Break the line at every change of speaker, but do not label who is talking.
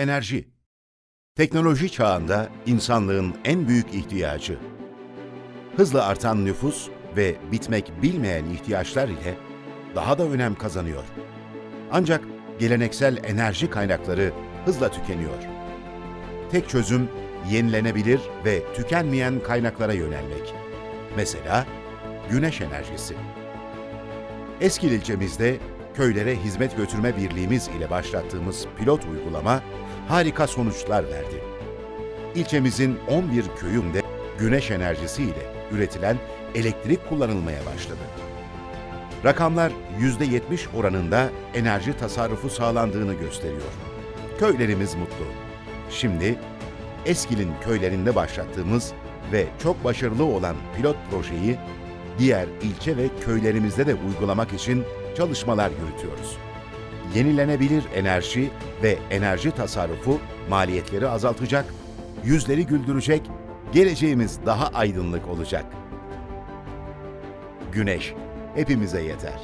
Enerji. Teknoloji çağında insanlığın en büyük ihtiyacı. Hızla artan nüfus ve bitmek bilmeyen ihtiyaçlar ile daha da önem kazanıyor. Ancak geleneksel enerji kaynakları hızla tükeniyor. Tek çözüm yenilenebilir ve tükenmeyen kaynaklara yönelmek. Mesela güneş enerjisi. Eskil ilçemizde köylere hizmet götürme birliğimiz ile başlattığımız pilot uygulama harika sonuçlar verdi. İlçemizin 11 köyünde güneş enerjisi ile üretilen elektrik kullanılmaya başladı. Rakamlar %70 oranında enerji tasarrufu sağlandığını gösteriyor. Köylerimiz mutlu. Şimdi Eskil'in köylerinde başlattığımız ve çok başarılı olan pilot projeyi diğer ilçe ve köylerimizde de uygulamak için çalışmalar yürütüyoruz. Yenilenebilir enerji ve enerji tasarrufu maliyetleri azaltacak, yüzleri güldürecek, geleceğimiz daha aydınlık olacak. Güneş hepimize yeter.